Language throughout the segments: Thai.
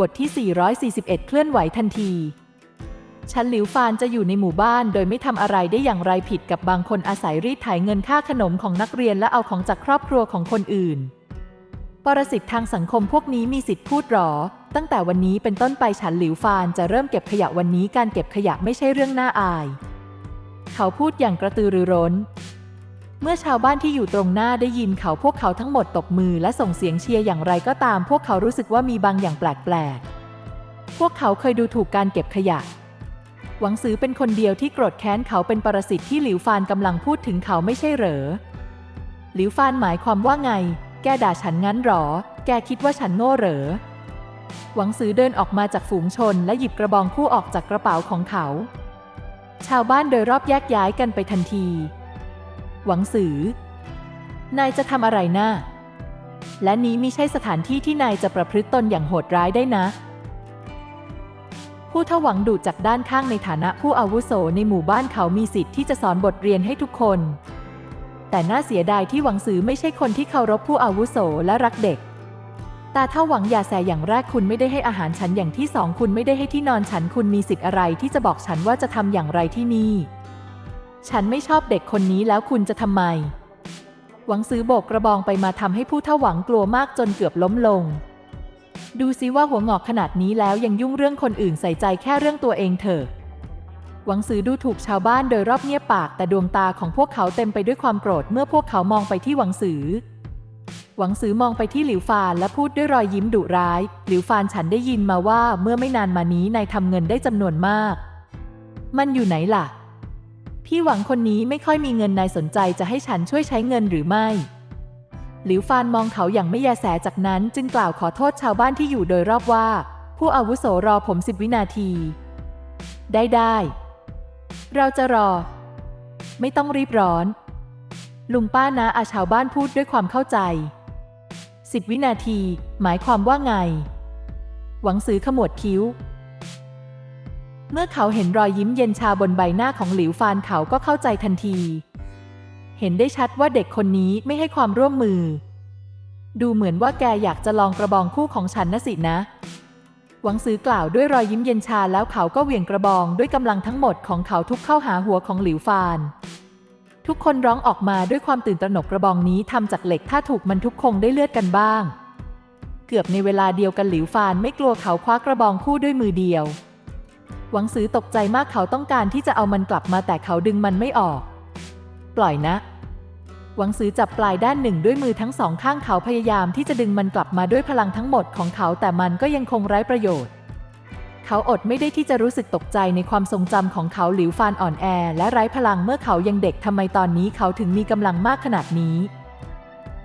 บทที่ 441 เคลื่อนไหวทันทีฉันหลิวฟานจะอยู่ในหมู่บ้านโดยไม่ทำอะไรได้อย่างไรผิดกับบางคนอาศัยรีดไถเงินค่าขนมของนักเรียนและเอาของจากครอบครัวของคนอื่น ปรสิตทางสังคมพวกนี้มีสิทธิ์พูดหรอ ตั้งแต่วันนี้เป็นต้นไปฉันหลิวฟานจะเริ่มเก็บขยะวันนี้การเก็บขยะไม่ใช่เรื่องน่าอาย เขาพูดอย่างกระตือรือร้น เมื่อชาวบ้านที่อยู่ตรงหน้าได้ยินเขาพวกเขาทั้งหมดตบมือและส่งเสียงเชียร์อย่างไรก็ตาม พวกเขารู้สึกว่ามีบางอย่างแปลกๆ พวกเขาเคยดูถูกการเก็บขยะ หวังซื้อเป็นคนเดียวที่โกรธแค้นเขาเป็นปรสิตที่หลิวฟานกำลังพูดถึงเขาไม่ใช่เหรอ หลิวฟานหมายความว่าไง แกด่าฉันงั้นหรอ แกคิดว่าฉันโง่เหรอ หวังซื้อเดินออกมาจากฝูงชนและหยิบกระบองคู่ออกจากกระเป๋าของเขา ชาวบ้านโดยรอบแยกย้ายกันไปทันที หวังสือนายจะทำอะไรนะ่าและนี้มิใช่สถานที่ที่นายจะประพฤติตนอย่างโหดร้ายได้นะ ผู้เท่าวังดูจากด้านข้างในฐานะผู้อาวุโสในหมู่บ้านเขามีสิทธิ์ที่จะสอนบทเรียนให้ทุกคน แต่น่าเสียดายที่หวังสือไม่ใช่คนที่เคารพผู้อาวุโสและรักเด็ก ตาเท่าหวังอย่าแสอย่างแรกคุณไม่ได้ให้อาหารฉันอย่างที่สองคุณไม่ได้ให้ที่นอนฉันคุณมีสิทธิ์อะไรที่จะบอกฉันว่าจะทำอย่างไรที่นี่ ฉันไม่ชอบเด็กคนนี้แล้วคุณจะทำไม หวังซื้อโบกกระบองไปมาทำให้ผู้เท่าหวังกลัวมากจนเกือบล้มลง ดูซิว่าหัวงอกขนาดนี้แล้วยังยุ่งเรื่องคนอื่นใส่ใจแค่เรื่องตัวเองเถอะ หวังซื้อดูถูกชาวบ้านโดยรอบเงียบปากแต่ดวงตาของพวกเขาเต็มไปด้วยความโกรธเมื่อพวกเขามองไปที่หวังสือหวังสือมองไปที่หลิวฟานและพูดด้วยรอยยิ้มดุร้าย หลิวฟานฉันได้ยินมาว่าเมื่อไม่นานมานี้นายทำเงินได้จำนวนมาก มันอยู่ไหนล่ะ พี่หวังคนนี้ไม่ค่อยมีเงินนายสนใจจะให้ฉันช่วยใช้เงินหรือไม่ หลิวฟานมองเขาอย่างไม่แยแสจากนั้นจึงกล่าวขอโทษชาวบ้านที่อยู่โดยรอบว่า ผู้อาวุโสรอผมสิบวินาที ได้ได้ เราจะรอ ไม่ต้องรีบร้อน ลุงป้านะอาชาวบ้านพูดด้วยความเข้าใจสิบวินาที หมายความว่าไง หวังซื้อขมวดคิ้ว เมื่อเขาเห็นรอยยิ้มเย็นชาบนใบหน้าของหลิวฟานเขาก็เข้าใจทันที เห็นได้ชัดว่าเด็กคนนี้ไม่ให้ความร่วมมือ ดูเหมือนว่าแกอยากจะลองกระบองคู่ของฉันนะสินะ หวังซื้อกล่าวด้วยรอยยิ้มเย็นชาแล้วเขาก็เหวี่ยงกระบองด้วยกำลังทั้งหมดของเขาทุบเข้าหาหัวของหลิวฟาน ทุกคนร้องออกมาด้วยความตื่นตระหนกกระบองนี้ทำจากเหล็กถ้าถูกมันทุกคงได้เลือดกันบ้าง เกือบในเวลาเดียวกันหลิวฟานไม่กลัวเขาคว้ากระบองคู่ด้วยมือเดียว หวังซื้อตกใจมากเขาต้องการที่จะเอามันกลับมาแต่เขาดึงมันไม่ออก ปล่อยนะ หวังซื้อจับปลายด้านหนึ่งด้วยมือทั้งสองข้างเขาพยายามที่จะดึงมันกลับมาด้วยพลังทั้งหมดของเขาแต่มันก็ยังคงไร้ประโยชน์ เขาอดไม่ได้ที่จะรู้สึกตกใจในความทรงจำของเขาหลิวฟานอ่อนแอ และไร้พลังเมื่อเขายังเด็กทำไมตอนนี้เขาถึงมีกำลังมากขนาดนี้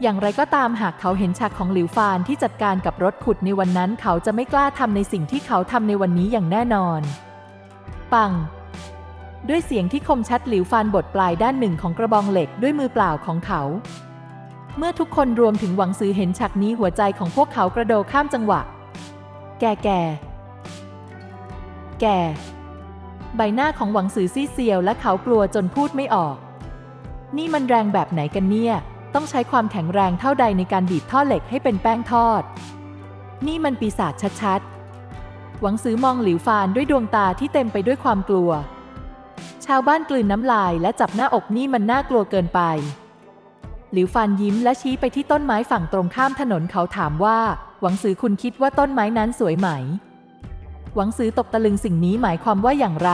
อย่างไรก็ตามหากเขาเห็นฉากของหลิวฟานที่จัดการกับรถขุดในวันนั้นเขาจะไม่กล้าทำในสิ่งที่เขาทำในวันนี้อย่างแน่นอน ปัง ด้วยเสียงที่คมชัดหลิวฟานบทปลายด้านหนึ่งของกระบองเหล็กด้วยมือเปล่าของเขา เมื่อทุกคนรวมถึงหวังซือเห็นฉากนี้หัวใจของพวกเขากระโดดข้ามจังหวะ แก่แก่แก่ ใบหน้าของหวังสือซีเซียวและเขากลัวจนพูดไม่ออก นี่มันแรงแบบไหนกันเนี่ย ต้องใช้ความแข็งแรงเท่าใดในการบีบท่อเหล็กให้เป็นแป้งทอด นี่มันปีศาจชัด หวังซื้อมองหลิวฟานด้วยดวงตาที่เต็มไปด้วยความกลัว ชาวบ้านกลืนน้ำลายและจับหน้าอกนี่มันน่ากลัวเกินไป หลิวฟานยิ้มและชี้ไปที่ต้นไม้ฝั่งตรงข้ามถนนเขาถามว่า หวังซื้อคุณคิดว่าต้นไม้นั้นสวยไหม หวังซื้อตกตะลึงสิ่งนี้หมายความว่าอย่างไร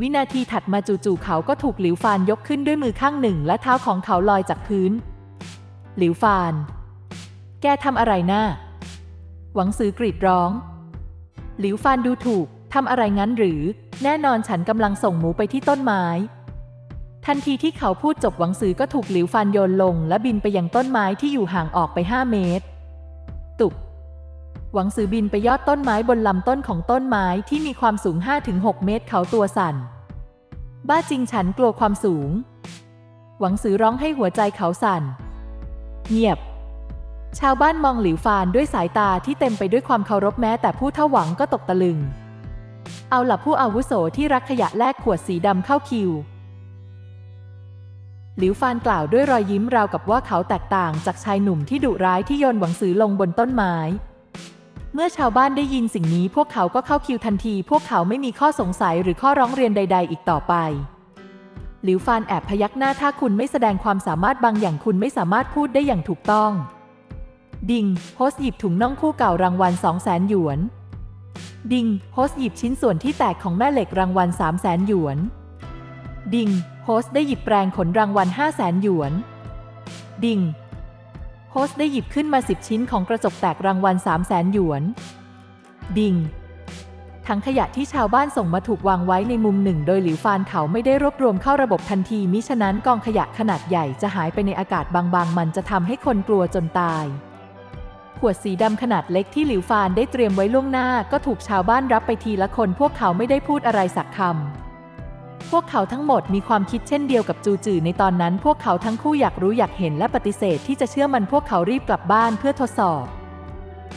วินาทีถัดมาจู่ๆเขาก็ถูกหลิวฟานยกขึ้นด้วยมือข้างหนึ่ง และเท้าของเขาลอยจากพื้น หลิวฟาน แกทำอะไรนะ่าหวังซื้อกรีดร้อง หลิวฟานดูถูก ทำอะไรงั้นหรือ แน่นอนฉันกำลังส่งหมูไปที่ต้นไม้ ทันทีที่เขาพูดจบหวังสือก็ถูกหลิวฟานโยนลง และบินไปยังต้นไม้ที่อยู่ห่างออกไปห้าเมตร ตุบหวังสือบินไปยอดต้นไม้บนลำต้นของต้นไม้ที่มีความสูง 5-6 เมตรเขาตัวสั่น บ้าจริงฉันกลัวความสูง หวังสือร้องให้หัวใจเขาสั่น เงียบ ชาวบ้านมองหลิวฟานด้วยสายตาที่เต็มไปด้วยความเคารพแม้แต่ผู้เท่าหวังก็ตกตะลึง เอาหล่ะผู้อาวุโสที่รักขยะแลกขวดสีดำเข้าคิว หลิวฟานกล่าวด้วยรอยยิ้มราวกับว่าเขาแตกต่างจากชายหนุ่มที่ดุร้ายที่โยนหวังสือลงบนต้นไม้ เมื่อชาวบ้านได้ยินสิ่งนี้พวกเขาก็เข้าคิวทันที พวกเขาไม่มีข้อสงสัยหรือข้อร้องเรียนใด ๆ อีกต่อไปหลิวฟานแอบพยักหน้าถ้าคุณไม่แสดงความสามารถบางอย่างคุณไม่สามารถพูดได้อย่างถูกต้อง ดิงโฮสหยิบถุงน่องคู่เก่ารางวัล 2 0 0แสนหยวน ดิงโฮสหยิบชิ้นส่วนที่แตกของแม่เหล็กรางวัล 3 0 0แสนหยวน ดิงโฮสได้หยิบแปรงขนรางวัล 5 0 0แสนหยวน ดิงโฮสได้หยิบขึ้นมา 10 ชิ้นของกระจกแตกรางวัล 3 0 0แสนหยวน ดิงถังขยะที่ชาวบ้านส่งมาถูกวางไว้ในมุมหนึ่ง โดยหลิวฟานเขาไม่ได้รวบรวมเข้าระบบทันทีมิฉะนั้นกองขยะขนาดใหญ่จะหายไปในอากาศบางๆ มันจะทำให้คนกลัวจนตาย ขวดสีดำขนาดเล็กที่หลิวฟานได้เตรียมไว้ล่วงหน้าก็ถูกชาวบ้านรับไปทีละคนพวกเขาไม่ได้พูดอะไรสักคำพวกเขาทั้งหมดมีความคิดเช่นเดียวกับจูจือในตอนนั้น พวกเขาทั้งคู่อยากรู้อยากเห็นและปฏิเสธที่จะเชื่อมันพวกเขารีบกลับบ้านเพื่อทดสอบ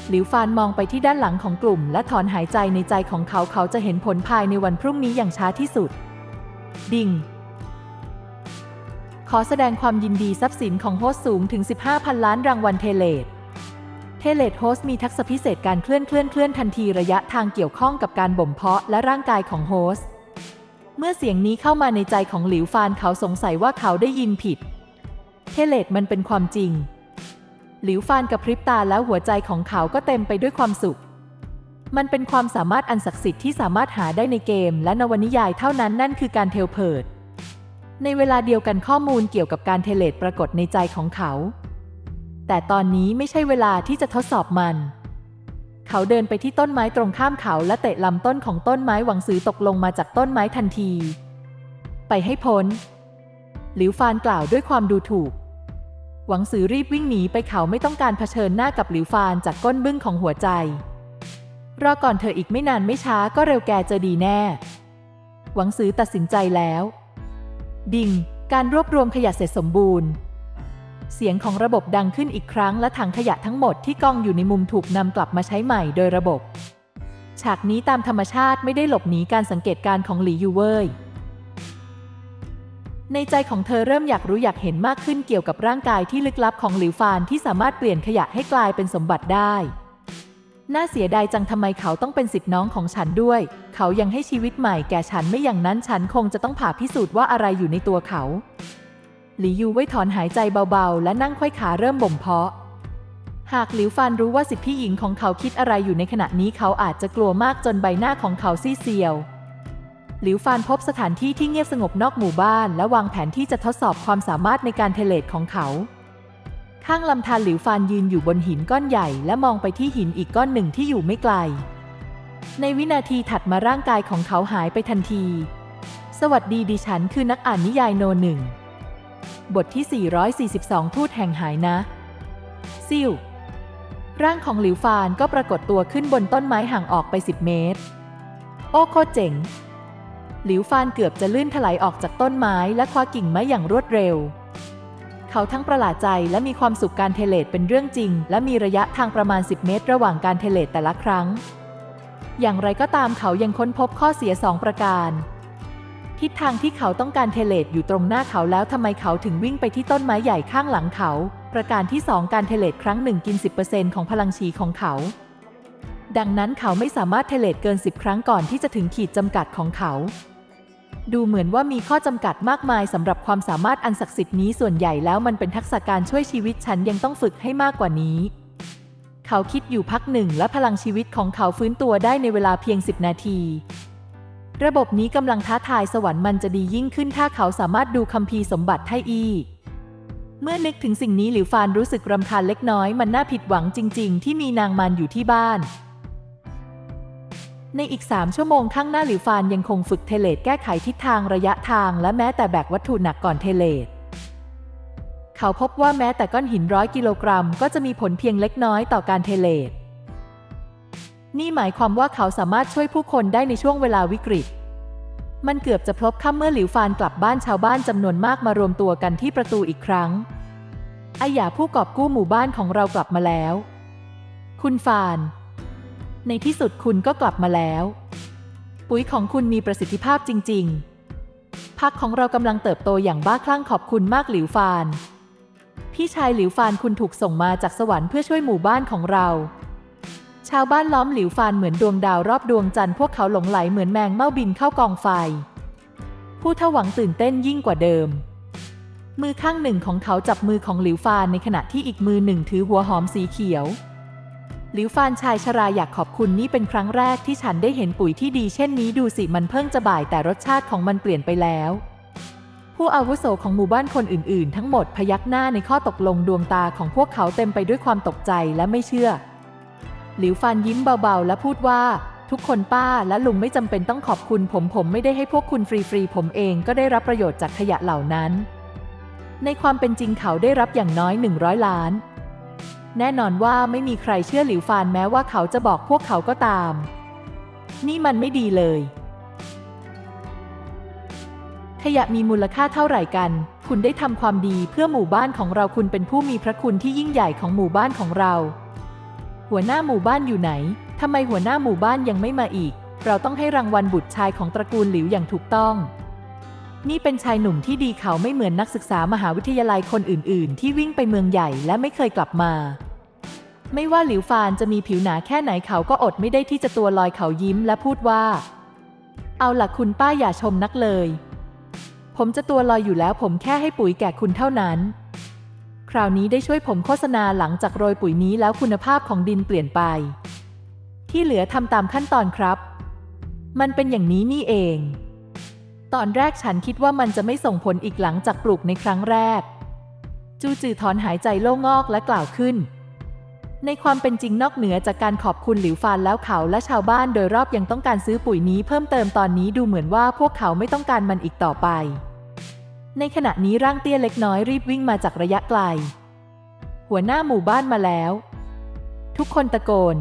หลิวฟานมองไปที่ด้านหลังของกลุ่ม และถอนหายใจในใจของเขาเขาจะเห็นผลภายในวันพรุ่งนี้อย่างช้าที่สุด ดิ่ง ขอแสดงความยินดีทรัพย์สินของโฮสสูงถึง 15พันล้านรางวัลเทเลต ทเลตโฮสมีทักษะพิเศษการเคลื่อนเคลื่อนเคลื่อนทันทีระยะทางเกี่ยวข้องกับการบ่มเพาะและร่างกายของโฮสเมื่อเสียงนี้เข้ามาในใจของหลิวฟานเขาสงสัยว่าเขาได้ยินผิด เทเลตมันเป็นความจริง หลิวฟานกับพริบตาแล้วหัวใจของเขาก็เต็มไปด้วยความสุข มันเป็นความสามารถอันศักดิ์สิทธิ์ที่สามารถหาได้ในเกม และนวนิยายเท่านั้นนั่นคือการเทลเพิร์ดในเวลาเดียวกันข้อมูลเกี่ยวกับการเทเลตปรากฏในใจของเขา แต่ตอนนี้ไม่ใช่เวลาที่จะทดสอบมัน เขาเดินไปที่ต้นไม้ตรงข้ามเขาและเตะลำต้นของต้นไม้หวังซื้อตกลงมาจากต้นไม้ทันที ไปให้พ้น หลิวฟานกล่าวด้วยความดูถูก หวังสือรีบวิ่งหนีไปเขาไม่ต้องการเผชิญหน้ากับหลิวฟานจากก้นบึ้งของหัวใจ รอก่อนเธออีกไม่นานไม่ช้าก็เร็วแกจะดีแน่ หวังสือตัดสินใจแล้ว ดิ่งการรวบรวมขยะเสร็จสมบูรณ์ เสียงของระบบดังขึ้นอีกครั้งและถังขยะทั้งหมดที่กองอยู่ในมุมถูกนำกลับมาใช้ใหม่โดยระบบ ฉากนี้ตามธรรมชาติไม่ได้หลบหนีการสังเกตการของหลียูเว่ยในใจของเธอเริ่มอยากรู้อยากเห็นมากขึ้นเกี่ยวกับร่างกายที่ลึกลับของหลิวฟานที่สามารถเปลี่ยนขยะให้กลายเป็นสมบัติได้ น่าเสียดายจังทำไมเขาต้องเป็นสิทธิ์น้องของฉันด้วย เขายังให้ชีวิตใหม่แก่ฉันไม่อย่างนั้นฉันคงจะต้องผ่าพิสูจน์ว่าอะไรอยู่ในตัวเขา หลียูไว้ถอนหายใจเบาๆ และนั่งค่อยขาเริ่มบ่มเพาะ หากหลิวฟานรู้ว่าสิทธิหญิงของเขาคิดอะไรอยู่ในขณะนี้เขาอาจจะกลัวมากจนใบหน้าของเขาซีเซียว หลิวฟานพบสถานที่ที่เงียบสงบนอกหมู่บ้าน และวางแผนที่จะทดสอบความสามารถในการเทเลตของเขา ข้างลำธารหลิวฟานยืนอยู่บนหินก้อนใหญ่ และมองไปที่หินอีกก้อนหนึ่งที่อยู่ไม่ไกล ในวินาทีถัดมาร่างกายของเขาหายไปทันที สวัสดีดิฉันคือนักอ่านนิยายโนหนึ่ง บทที่ 442 ทูตแห่งหายนะ ซิ่ว ร่างของหลิวฟานก็ปรากฏตัวขึ้นบนต้นไม้ห่างออกไป 10 เมตร โอ้โคเจ๋ง หลิวฟานเกือบจะลื่นถลายออกจากต้นไม้และคว้ากิ่งไม้อย่างรวดเร็ว เขาทั้งประหลาดใจและมีความสุขการเทเลตเป็นเรื่องจริง และมีระยะทางประมาณ 10 เมตร ระหว่างการเทเลตแต่ละครั้ง อย่างไรก็ตามเขายังค้นพบข้อเสียสองประการ ทิศทางที่เขาต้องการเทเลตอยู่ตรงหน้าเขาแล้วทำไมเขาถึงวิ่งไปที่ต้นไม้ใหญ่ข้างหลังเขา ประการที่ 2 การเทเลตครั้งหนึ่งกิน 10%ของพลังชีของเขา ดังนั้นเขาไม่สามารถเทเลตเกิน 10 ครั้งก่อนที่จะถึงขีดจำกัดของเขา ดูเหมือนว่ามีข้อจำกัดมากมายสำหรับความสามารถอันศักดิ์สิทธิ์นี้ส่วนใหญ่แล้วมันเป็นทักษะการช่วยชีวิตฉันยังต้องฝึกให้มากกว่านี้ เขาคิดอยู่พักหนึ่งและพลังชีวิตของเขาฟื้นตัวได้ในเวลาเพียง 10 นาที ระบบนี้กำลังท้าทายสวรรค์มันจะดียิ่งขึ้นถ้าเขาสามารถดูคัมภีร์สมบัติให้อีก เมื่อนึกถึงสิ่งนี้หลิวฟานรู้สึกรำคาญเล็กน้อยมันน่าผิดหวังจริง ๆ ที่มีนางมันอยู่ที่บ้าน ในอีก3ชั่วโมงข้างหน้าหลิวฟานยังคงฝึกเทเลตแก้ไขทิศทางระยะทางและแม้แต่แบกวัตถุหนักก่อนเทเลตเขาพบว่าแม้แต่ก้อนหินร้อยกิโลกรัม ก็จะมีผลเพียงเล็กน้อยต่อการเทเลต นี่หมายความว่าเขาสามารถช่วยผู้คนได้ในช่วงเวลาวิกฤต มันเกือบจะพลบค่ำเมื่อหลิวฟานกลับบ้านชาวบ้านจำนวนมากมารวมตัวกันที่ประตูอีกครั้งไอหยาผู้กอบกู้หมู่บ้านของเรากลับมาแล้ว คุณฟาน ในที่สุดคุณก็กลับมาแล้ว ปุ๋ยของคุณมีประสิทธิภาพจริง ๆพักของเรากำลังเติบโตอย่างบ้าคลั่งขอบคุณมากหลิวฟาน พี่ชายหลิวฟานคุณถูกส่งมาจากสวรรค์เพื่อช่วยหมู่บ้านของเราาวบ้านล้อมหลิวฟานเหมือนดวงดาวรอบดวงจันทร์พวกเขาหลงไหลเหมือนแมงเม่าบินเข้ากองไฟ ผู้เท่าวังตื่นเต้นยิ่งกว่าเดิม มือข้างหนึ่งของเขาจับมือของหลิวฟานในขณะที่อีกมือหนึ่งถือหัวหอมสีเขียว หลิวฟานชายชราอยากขอบคุณนี่เป็นครั้งแรกที่ฉันได้เห็นปุ๋ยที่ดีเช่นนี้ดูสิมันเพิ่งจะบ่ายแต่รสชาติของมันเปลี่ยนไปแล้วผู้อาวุโสของหมู่บ้านคนอื่น ๆ ทั้งหมดพยักหน้าในข้อตกลงดวงตาของพวกเขาเต็มไปด้วยความตกใจและไม่เชื่อ หลิวฟานยิ้มเบาๆ และพูดว่า ทุกคนป้าและลุงไม่จำเป็นต้องขอบคุณผมผมไม่ได้ให้พวกคุณฟรีๆผมเองก็ได้รับประโยชน์จากขยะเหล่านั้น ในความเป็นจริงเขาได้รับอย่างน้อย 100 ล้าน แน่นอนว่าไม่มีใครเชื่อหลิวฟานแม้ว่าเขาจะบอกพวกเขาก็ตาม นี่มันไม่ดีเลย ขยะมีมูลค่าเท่าไหร่กัน คุณได้ทำความดีเพื่อหมู่บ้านของเราคุณเป็นผู้มีพระคุณที่ยิ่งใหญ่ของหมู่บ้านของเรา หัวหน้าหมู่บ้านอยู่ไหน ทำไมหัวหน้าหมู่บ้านยังไม่มาอีก เราต้องให้รางวัลบุตรชายของตระกูลหลิวอย่างถูกต้อง นี่เป็นชายหนุ่มที่ดีเขาไม่เหมือนนักศึกษามหาวิทยาลัยคนอื่น ๆ ที่วิ่งไปเมืองใหญ่และไม่เคยกลับมา ไม่ว่าหลิวฟานจะมีผิวหนาแค่ไหนเขาก็อดไม่ได้ที่จะตัวลอยเขายิ้มและพูดว่า เอาล่ะคุณป้าอย่าชมนักเลย ผมจะตัวลอยอยู่แล้วผมแค่ให้ปุ๋ยแก่คุณเท่านั้น ราวนี้ได้ช่วยผมโฆษณาหลังจากโรยปุ๋ยนี้แล้วคุณภาพของดินเปลี่ยนไป ที่เหลือทำตามขั้นตอนครับ มันเป็นอย่างนี้นี่เอง ตอนแรกฉันคิดว่ามันจะไม่ส่งผลอีกหลังจากปลูกในครั้งแรก จูจือถอนหายใจโล่งอกและกล่าวขึ้น ในความเป็นจริงนอกเหนือจากการขอบคุณหลิวฟานแล้วเขาและชาวบ้านโดยรอบยังต้องการซื้อปุ๋ยนี้เพิ่มเติมตอนนี้ดูเหมือนว่าพวกเขาไม่ต้องการมันอีกต่อไป ในขณะนี้ร่างเตี้ยเล็กน้อยรีบวิ่งมาจากระยะไกล หัวหน้าหมู่บ้านมาแล้ว ทุกคนตะโกน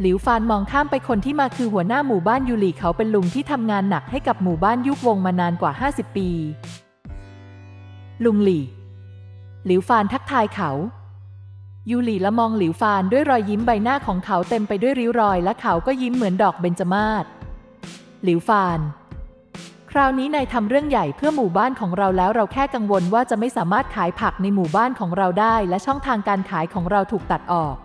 หลิวฟานมองข้ามไปคนที่มาคือหัวหน้าหมู่บ้านยูหลีเขาเป็นลุงที่ทำงานหนักให้กับหมู่บ้านยุควงมานานกว่า 50 ปี ลุงหลี่ หลิวฟานทักทายเขา ยูหลีละมองหลิวฟานด้วยรอยยิ้มใบหน้าของเขาเต็มไปด้วยริ้วรอยและเขาก็ยิ้มเหมือนดอกเบญจมาศหลิวฟาน คราวนี้นายทำเรื่องใหญ่เพื่อหมู่บ้านของเราแล้วเราแค่กังวลว่าจะไม่สามารถขายผักในหมู่บ้านของเราได้ และช่องทางการขายของเราถูกตัดออก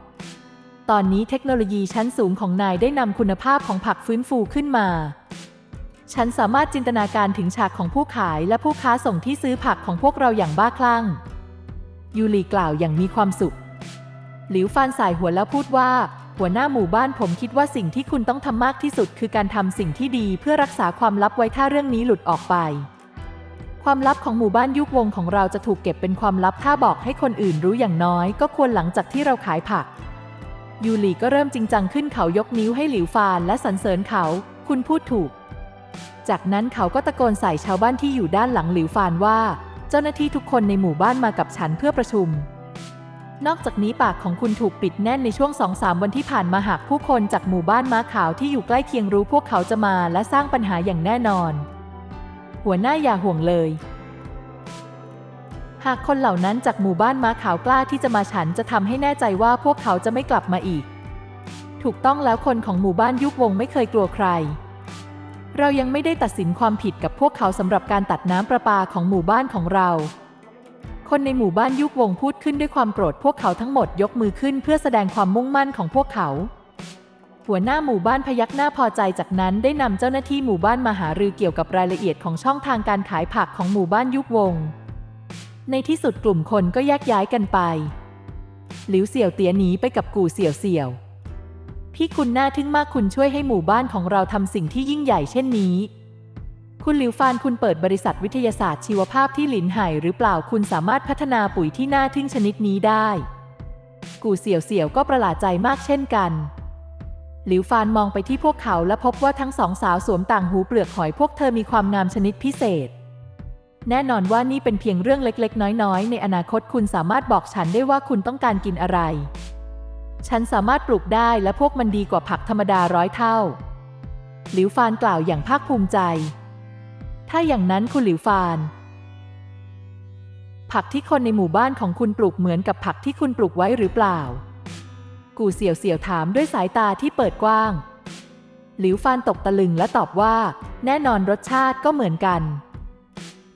ตอนนี้เทคโนโลยีชั้นสูงของนายได้นำคุณภาพของผักฟื้นฟูขึ้นมา ฉันสามารถจินตนาการถึงฉากของผู้ขายและผู้ค้าส่งที่ซื้อผักของพวกเราอย่างบ้าคลั่ง ยูลีกล่าวอย่างมีความสุข หลิวฟานสายหัวแล้วพูดว่า หัวหน้าหมู่บ้านผมคิดว่าสิ่งที่คุณต้องทำมากที่สุด คือการทำสิ่งที่ดีเพื่อรักษาความลับไว้ถ้าเรื่องนี้หลุดออกไป ความลับของหมู่บ้านยุควงของเราจะถูกเก็บเป็นความลับถ้าบอกให้คนอื่นรู้อย่างน้อย ก็ควรหลังจากที่เราขายผัก ยูหลีก็เริ่มจริงจังขึ้นเขายกนิ้วให้หลิวฟานและสรรเสริญเขา คุณพูดถูก จากนั้นเขาก็ตะโกนใส่ชาวบ้านที่อยู่ด้านหลังหลิวฟานว่า เจ้าหน้าที่ทุกคนในหมู่บ้านมากับฉันเพื่อประชุม นอกจากนี้ปากของคุณถูกปิดแน่นในช่วงสองสามวันที่ผ่านมาหากผู้คนจากหมู่บ้านม้าขาวที่อยู่ใกล้เคียงรู้พวกเขาจะมาและสร้างปัญหาอย่างแน่นอน หัวหน้าอย่าห่วงเลย หากคนเหล่านั้นจากหมู่บ้านม้าขาวกล้าที่จะมาฉันจะทำให้แน่ใจว่าพวกเขาจะไม่กลับมาอีก ถูกต้องแล้วคนของหมู่บ้านยุควงไม่เคยกลัวใครเรายังไม่ได้ตัดสินความผิดกับพวกเขาสำหรับการตัดน้ำประปาของหมู่บ้านของเรา คนในหมู่บ้านยุควงพูดขึ้นด้วยความโกรธพวกเขาทั้งหมดยกมือขึ้นเพื่อแสดงความมุ่งมั่นของพวกเขา หัวหน้าหมู่บ้านพยักหน้าพอใจจากนั้นได้นำเจ้าหน้าที่หมู่บ้านมาหารือเกี่ยวกับรายละเอียดของช่องทางการขายผักของหมู่บ้านยุควง ในที่สุดกลุ่มคนก็แยกย้ายกันไป หลิวเสี่ยวเตียหนีไปกับกู่เสี่ยวเสี่ยวพี่คุณน่าทึ่งมากคุณช่วยให้หมู่บ้านของเราทำสิ่งที่ยิ่งใหญ่เช่นนี้ คุณหลิวฟานคุณเปิดบริษัทวิทยาศาสตร์ชีวภาพที่หลินไห่หรือเปล่าคุณสามารถพัฒนาปุ๋ยที่น่าทึ่งชนิดนี้ได้ กูเสี่ยวเสี่ยวก็ประหลาดใจมากเช่นกัน หลิวฟานมองไปที่พวกเขาและพบว่าทั้งสองสาวสวมต่างหูเปลือกหอยพวกเธอมีความงามชนิดพิเศษ แน่นอนว่านี่เป็นเพียงเรื่องเล็กๆ น้อยๆ ในอนาคตคุณสามารถบอกฉันได้ว่าคุณต้องการกินอะไร ฉันสามารถปลูกได้และพวกมันดีกว่าผักธรรมดาร้อยเท่า หลิวฟานกล่าวอย่างภาคภูมิใจ ถ้าอย่างนั้นคุณหลิวฟาน ผักที่คนในหมู่บ้านของคุณปลูกเหมือนกับผักที่คุณปลูกไว้หรือเปล่า กูเสี่ยวเสี่ยวถามด้วยสายตาที่เปิดกว้าง หลิวฟานตกตะลึงและตอบว่า แน่นอนรสชาติก็เหมือนกัน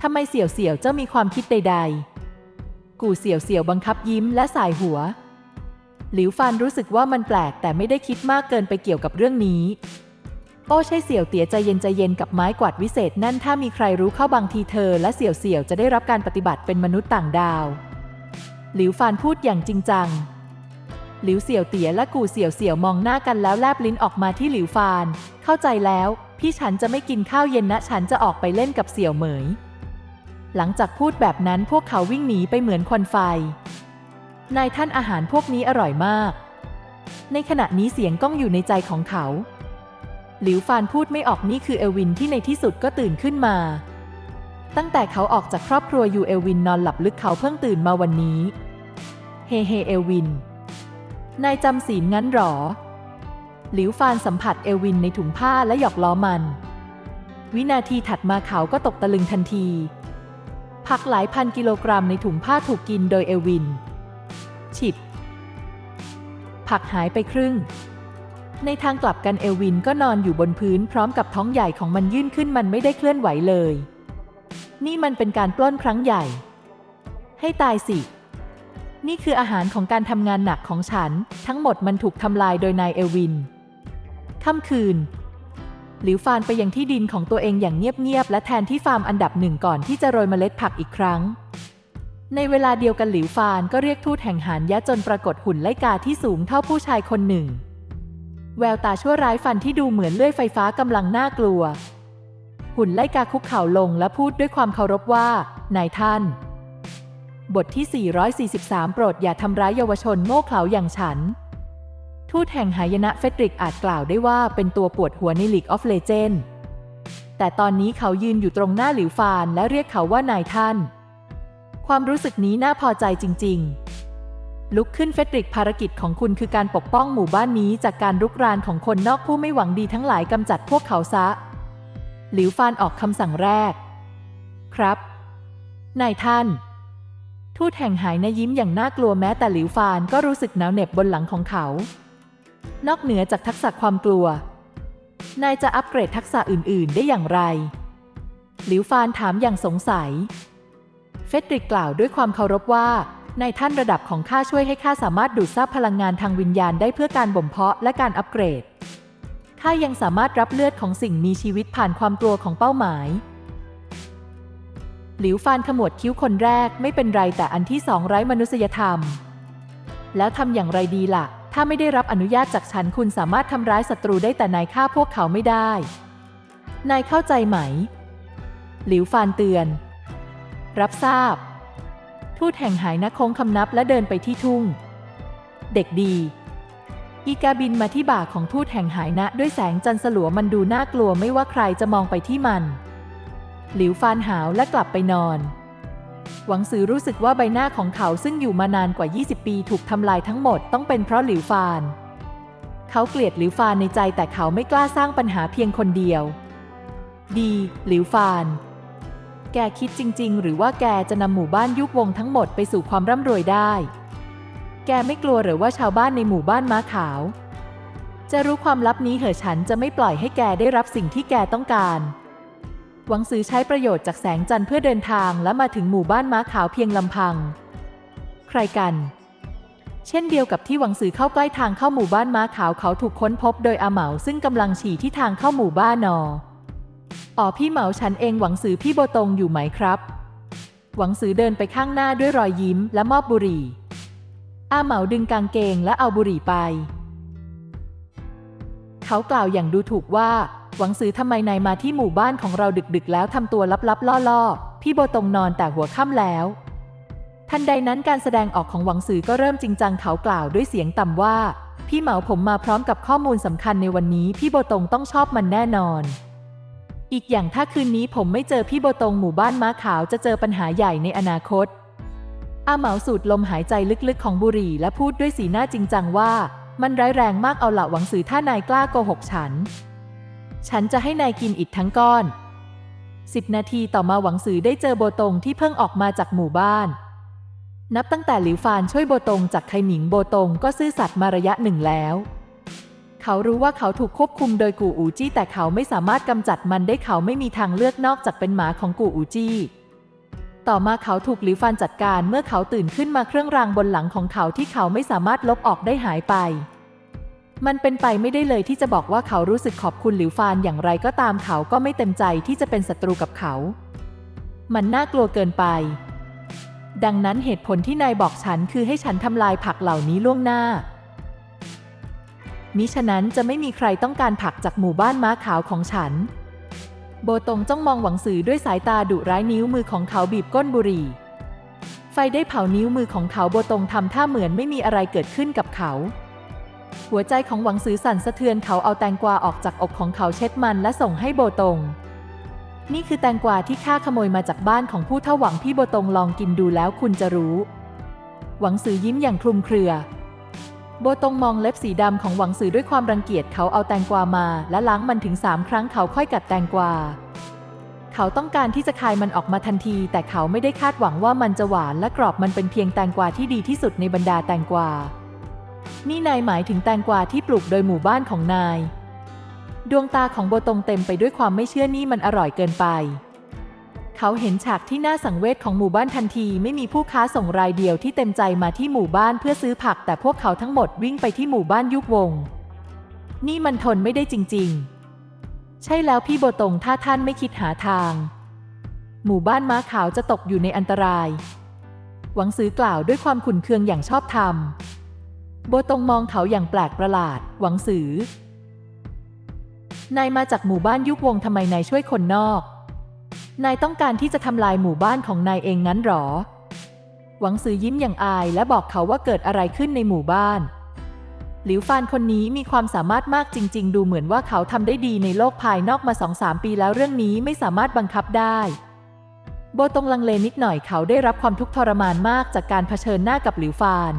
ทำไมเสี่ยวเสี่ยวเจ้ามีความคิดใดๆ กูเสี่ยวเสี่ยวบังคับยิ้มและสายหัว หลิวฟานรู้สึกว่ามันแปลกแต่ไม่ได้คิดมากเกินไปเกี่ยวกับเรื่องนี้ โอ้ใช่เสี่ยวเตี๋ยใจเย็นใจเย็นกับไม้กวาดวิเศษนั่นถ้ามีใครรู้เข้าบางทีเธอ และเสี่ยวเสี่ยวจะได้รับการปฏิบัติเป็นมนุษย์ต่างดาว หลิวฟานพูดอย่างจริงจัง หลิวเสี่ยวเตี๋ยและกูเสี่ยวเสี่ยวมองหน้ากันแล้วแลบลิ้นออกมาที่หลิวฟาน เข้าใจแล้ว พี่ฉันจะไม่กินข้าวเย็นนะฉันจะออกไปเล่นกับเสี่ยวเหมย หลังจากพูดแบบนั้นพวกเขาวิ่งหนีไปเหมือนควันไฟ นายท่านอาหารพวกนี้อร่อยมาก ในขณะนี้เสียงก้องอยู่ในใจของเขา หลิวฟานพูดไม่ออกนี่คือเอลวินที่ในที่สุดก็ตื่นขึ้นมา ตั้งแต่เขาออกจากครอบครัวอยู่เอลวินนอนหลับลึกเขาเพิ่งตื่นมาวันนี้ เฮเฮเอลวิน นายจำศีลงั้นหรอ หลิวฟานสัมผัสเอลวินในถุงผ้าและหยอกล้อมัน วินาทีถัดมาเขาก็ตกตะลึงทันที ผักหลายพันกิโลกรัมในถุงผ้าถูกกินโดยเอลวิน ฉิบ ผักหายไปครึ่ง ในทางกลับกันเอลวินก็นอนอยู่บนพื้นพร้อมกับท้องใหญ่ของมันยื่นขึ้นมันไม่ได้เคลื่อนไหวเลย นี่มันเป็นการปล้นครั้งใหญ่ ให้ตายสิ นี่คืออาหารของการทำงานหนักของฉัน ทั้งหมดมันถูกทำลายโดยนายเอลวินค่ำคืน หลิวฟานไปยังที่ดินของตัวเองอย่างเงียบๆและแทนที่ฟาร์มอันดับหนึ่งก่อนที่จะโรยเมล็ดผักอีกครั้งในเวลาเดียวกันหลิวฟานก็เรียกทูตแห่งหานยะจนปรากฏหุ่นไลกาที่สูงเท่าผู้ชายคนหนึ่ง แววตาชั่วร้ายฟันที่ดูเหมือนเลื่อยไฟฟ้ากำลังน่ากลัว หุ่นไล่กาคุกเข่าลงและพูดด้วยความเคารพว่า นายท่าน บทที่ 443 โปรดอย่าทำร้ายเยาวชนโง่เขลาอย่างฉัน ทูตแห่งหายนะเฟดริกอาจกล่าวได้ว่าเป็นตัวปวดหัวใน League of Legends แต่ตอนนี้เขายืนอยู่ตรงหน้าหลิวฟานและเรียกเขาว่านายท่าน ความรู้สึกนี้น่าพอใจจริง ๆ ลุกขึ้นเฟดริกภารกิจของคุณคือการปกป้องหมู่บ้านนี้จากการรุกรานของคนนอกผู้ไม่หวังดีทั้งหลายกำจัดพวกเขาซะ หลิวฟานออกคำสั่งแรก ครับ นายท่าน ทูตแห่งหายนะยิ้มอย่างน่ากลัวแม้แต่หลิวฟานก็รู้สึกหนาวเหน็บบนหลังของเขา นอกเหนือจากทักษะความกลัว นายจะอัปเกรดทักษะอื่น ๆ ได้อย่างไร หลิวฟานถามอย่างสงสัย เฟดริกกล่าวด้วยความเคารพว่า ในท่านระดับของข้าช่วยให้ข้าสามารถดูดซับพลังงานทางวิญญาณได้เพื่อการบ่มเพาะและการอัปเกรด ข้ายังสามารถรับเลือดของสิ่งมีชีวิตผ่านความกลัวของเป้าหมาย หลิวฟานขมวดคิ้วคนแรกไม่เป็นไรแต่อันที่สองไร้มนุษยธรรม แล้วทำอย่างไรดีล่ะ ถ้าไม่ได้รับอนุญาตจากฉันคุณสามารถทำร้ายศัตรูได้แต่นายฆ่าพวกเขาไม่ได้ นายเข้าใจไหม หลิวฟานเตือน รับทราบ ทูตแห่งหายนักคงคำนับและเดินไปที่ทุ่ง เด็กดี อีกาบินมาที่บ่าของทูตแห่งหายนะด้วยแสงจันทร์สลัวมันดูน่ากลัวไม่ว่าใครจะมองไปที่มัน หลิวฟานหาวและกลับไปนอน หวังซือรู้สึกว่าใบหน้าของเขาซึ่งอยู่มานานกว่า 20 ปีถูกทำลายทั้งหมดต้องเป็นเพราะหลิวฟาน เขาเกลียดหลิวฟานในใจแต่เขาไม่กล้าสร้างปัญหาเพียงคนเดียว ดี หลิวฟาน แกคิดจริง ๆ หรือว่าแกจะนำหมู่บ้านยุควงทั้งหมดไปสู่ความร่ำรวยได้ แกไม่กลัวหรือว่าชาวบ้านในหมู่บ้านม้าขาว จะรู้ความลับนี้เหอะฉันจะไม่ปล่อยให้แกได้รับสิ่งที่แกต้องการ หวังซื้อใช้ประโยชน์จากแสงจันทร์เพื่อเดินทางและมาถึงหมู่บ้านม้าขาวเพียงลำพัง ใครกันเช่นเดียวกับที่หวังซื้อเข้าใกล้ทางเข้าหมู่บ้านม้าขาวเขาถูกค้นพบโดยอาเหมาซึ่งกำลังฉี่ที่ทางเข้าหมู่บ้านนอ อ๋อพี่เหมาฉันเองหวังซื้อพี่โบตงอยู่ไหมครับ หวังซื้อเดินไปข้างหน้าด้วยรอยยิ้มและมอบบุหรี่ อาเหมาดึงกางเกงและเอาบุหรี่ไป เขากล่าวอย่างดูถูกว่า หวังซื้อทำไมนายมาที่หมู่บ้านของเราดึกๆ แล้วทำตัวลับๆ ล่อๆ พี่โบตงนอนแต่หัวค่ำแล้ว ทันใดนั้นการแสดงออกของหวังซื้อก็เริ่มจริงจังเขากล่าวด้วยเสียงต่ำว่า พี่เหมาผมมาพร้อมกับข้อมูลสำคัญในวันนี้พี่โบตงต้องชอบมันแน่นอน อีกอย่างถ้าคืนนี้ผมไม่เจอพี่โบตงหมู่บ้านม้าขาวจะเจอปัญหาใหญ่ในอนาคต อาเหมาสูดลมหายใจลึกๆของบุรีและพูดด้วยสีหน้าจริงจังว่า มันร้ายแรงมากเอาละหวังสือถ้านายกล้าโกหกฉัน ฉันจะให้นายกินอิฐทั้งก้อนสิบนาทีต่อมาหวังสือได้เจอโบตงที่เพิ่งออกมาจากหมู่บ้าน นับตั้งแต่หลิวฟานช่วยโบตงจากไคหนิงโบตงก็ซื่อสัตย์มาระยะหนึ่งแล้ว เขารู้ว่าเขาถูกควบคุมโดยกูอูจี้แต่เขาไม่สามารถกำจัดมันได้เขาไม่มีทางเลือกนอกจากเป็นหมาของกูอูจี้ต่อมาเขาถูกหลิวฟานจัดการเมื่อเขาตื่นขึ้นมาเครื่องรางบนหลังของเขาที่เขาไม่สามารถลบออกได้หายไป มันเป็นไปไม่ได้เลยที่จะบอกว่าเขารู้สึกขอบคุณหลิวฟานอย่างไรก็ตามเขาก็ไม่เต็มใจที่จะเป็นศัตรูกับเขา มันน่ากลัวเกินไป ดังนั้นเหตุผลที่นายบอกฉันคือให้ฉันทำลายผักเหล่านี้ล่วงหน้า มิฉะนั้นจะไม่มีใครต้องการผักจากหมู่บ้านม้าขาวของฉัน โบตงจ้องมองหวังสือด้วยสายตาดุร้ายนิ้วมือของเขาบีบก้นบุหรี่ ไฟได้เผานิ้วมือของเขาโบตงทำท่าเหมือนไม่มีอะไรเกิดขึ้นกับเขา หัวใจของหวังสือสั่นสะเทือนเขาเอาแตงกวาออกจากอกของเขาเช็ดมันและส่งให้โบตง นี่คือแตงกวาที่ข้าขโมยมาจากบ้านของผู้เท่าหวังพี่โบตงลองกินดูแล้วคุณจะรู้ หวังสือยิ้มอย่างคลุมเครือ โบตงมองเล็บสีดำของหวังสือด้วยความรังเกียจเขาเอาแตงกวามา และล้างมันถึงสามครั้งเขาค่อยกัดแตงกวา เขาต้องการที่จะคายมันออกมาทันที แต่เขาไม่ได้คาดหวังว่ามันจะหวานและกรอบมันเป็นเพียงแตงกวาที่ดีที่สุดในบรรดาแตงกวา นี่นายหมายถึงแตงกวาที่ปลูกโดยหมู่บ้านของนาย ดวงตาของโบตงเต็มไปด้วยความไม่เชื่อนี่มันอร่อยเกินไป เขาเห็นฉากที่น่าสังเวชของหมู่บ้านทันที ไม่มีผู้ค้าส่งรายเดียวที่เต็มใจมาที่หมู่บ้านเพื่อซื้อผัก แต่พวกเขาทั้งหมดวิ่งไปที่หมู่บ้านยุบวง นี่มันทนไม่ได้จริง ๆ ใช่แล้วพี่โบตงถ้าท่านไม่คิดหาทาง หมู่บ้านม้าขาวจะตกอยู่ในอันตราย หวังซื้อกล่าวด้วยความขุ่นเคืองอย่างชอบธรรมโบตงมองเขาอย่างแปลกประหลาด หวังสือนายมาจากหมู่บ้านยุบวงทำไมนายช่วยคนนอก นายต้องการที่จะทำลายหมู่บ้านของนายเองงั้นหรอ หวังสือยิ้มอย่างอายและบอกเขาว่าเกิดอะไรขึ้นในหมู่บ้าน หลิวฟานคนนี้มีความสามารถมากจริง ๆ ดูเหมือนว่าเขาทำได้ดีในโลกภายนอกมาสองสามปีแล้วเรื่องนี้ไม่สามารถบังคับได้โบตงลังเลนิดหน่อยเขาได้รับความทุกข์ทรมานมากจากการเผชิญหน้ากับหลิวฟาน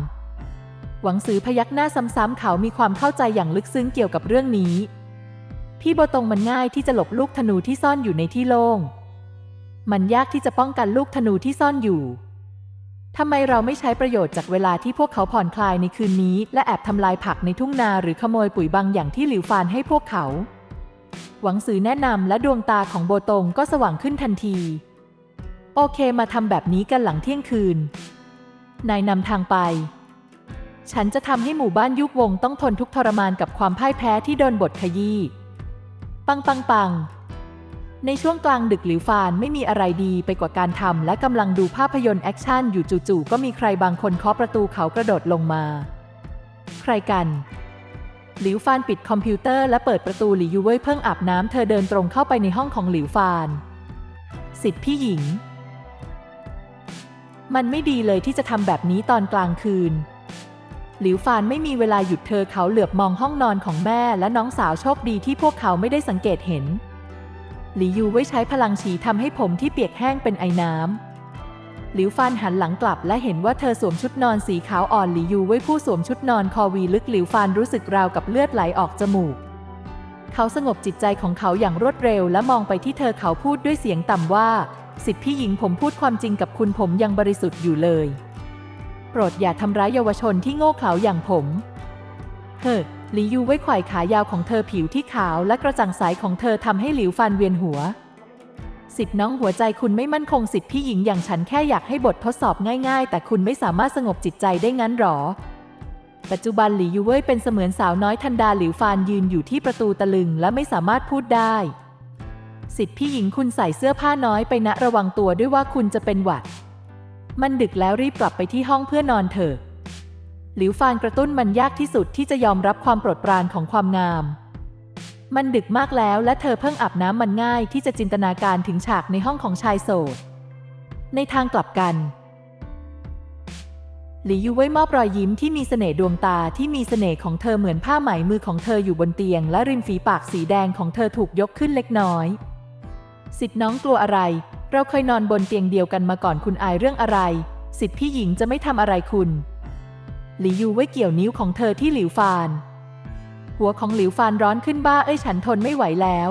หวังสือพยักหน้าซ้ำๆเขามีความเข้าใจอย่างลึกซึ้งเกี่ยวกับเรื่องนี้ พี่โบตงมันง่ายที่จะหลบลูกธนูที่ซ่อนอยู่ในที่โล่ง มันยากที่จะป้องกันลูกธนูที่ซ่อนอยู่ ทำไมเราไม่ใช้ประโยชน์จากเวลาที่พวกเขาผ่อนคลายในคืนนี้ และแอบทำลายผักในทุ่งนาหรือขโมยปุ๋ยบางอย่างที่หลิวฟานให้พวกเขา หวังสือแนะนำและดวงตาของโบตงก็สว่างขึ้นทันที โอเคมาทำแบบนี้กันหลังเที่ยงคืน นายนำทางไป ฉันจะทำให้หมู่บ้านยุบวงต้องทนทุกทรมานกับความพ่ายแพ้ที่โดนบทขยี้ ปังปังปัง ในช่วงกลางดึกหลิวฟานไม่มีอะไรดีไปกว่าการทำและกำลังดูภาพยนตร์แอคชั่นอยู่จู่ๆก็มีใครบางคนเคาะประตูเขากระโดดลงมา ใครกัน หลิวฟานปิดคอมพิวเตอร์และเปิดประตูหลิวยูเว่ยเพิ่งอาบน้ำเธอเดินตรงเข้าไปในห้องของหลิวฟานสิทธิพี่หญิง มันไม่ดีเลยที่จะทำแบบนี้ตอนกลางคืนหลิวฟานไม่มีเวลาหยุดเธอเขาเหลือบมองห้องนอนของแม่และน้องสาวโชคดีที่พวกเขาไม่ได้สังเกตเห็น หลิวยูไว้ใช้พลังฉีทำให้ผมที่เปียกแห้งเป็นไอน้ำหลิวฟานหันหลังกลับและเห็นว่าเธอสวมชุดนอนสีขาวอ่อนหลิวยูไว้ผู้สวมชุดนอนคอวีลึกหลิวฟานรู้สึกราวกับเลือดไหลออกจมูก เขาสงบจิตใจของเขาอย่างรวดเร็วและมองไปที่เธอเขาพูดด้วยเสียงต่ำว่า สิทธิพี่หญิงผมพูดความจริงกับคุณผมยังบริสุทธิ์อยู่เลย โปรดอย่าทำร้ายเยาวชนที่โง่เขลาอย่างผม เฮ้อหลิวยูไว้ไขว่ขายาวของเธอผิวที่ขาวและกระจ่างใสของเธอทำให้หลิวฟานเวียนหัว สิทธิ์น้องหัวใจคุณไม่มั่นคงสิทธิ์พี่หญิงอย่างฉันแค่อยากให้บททดสอบง่ายๆ แต่คุณไม่สามารถสงบจิตใจได้งั้นหรอ ปัจจุบันหลี่ยูเว่ยเป็นเสมือนสาวน้อยทันดาหลิวฟานยืนอยู่ที่ประตูตะลึงและไม่สามารถพูดได้ สิทธิ์พี่หญิงคุณใส่เสื้อผ้าน้อยไปนะระวังตัวด้วยว่าคุณจะเป็นหวัด มันดึกแล้วรีบกลับไปที่ห้องเพื่อนอนเถอะ หลิวฟานกระตุ้นมันยากที่สุดที่จะยอมรับความโปรดปรานของความงาม มันดึกมากแล้วและเธอเพิ่งอาบน้ำมันง่ายที่จะจินตนาการถึงฉากในห้องของชายโสด ในทางกลับกัน หลี่ยูไว้มอบรอยยิ้มที่มีเสน่ห์ดวงตาที่มีเสน่ห์ของเธอเหมือนผ้าไหมมือของเธออยู่บนเตียง และริมฝีปากสีแดงของเธอถูกยกขึ้นเล็กน้อย สิทธิ์น้องกลัวอะไร เราเคยนอนบนเตียงเดียวกันมาก่อนคุณอายเรื่องอะไร สิทธิ์พี่หญิงจะไม่ทำอะไรคุณ หลี่ยูไว้เกี่ยวนิ้วของเธอที่หลิวฟาน หัวของหลิวฟานร้อนขึ้นบ้าเอ้ยฉันทนไม่ไหวแล้ว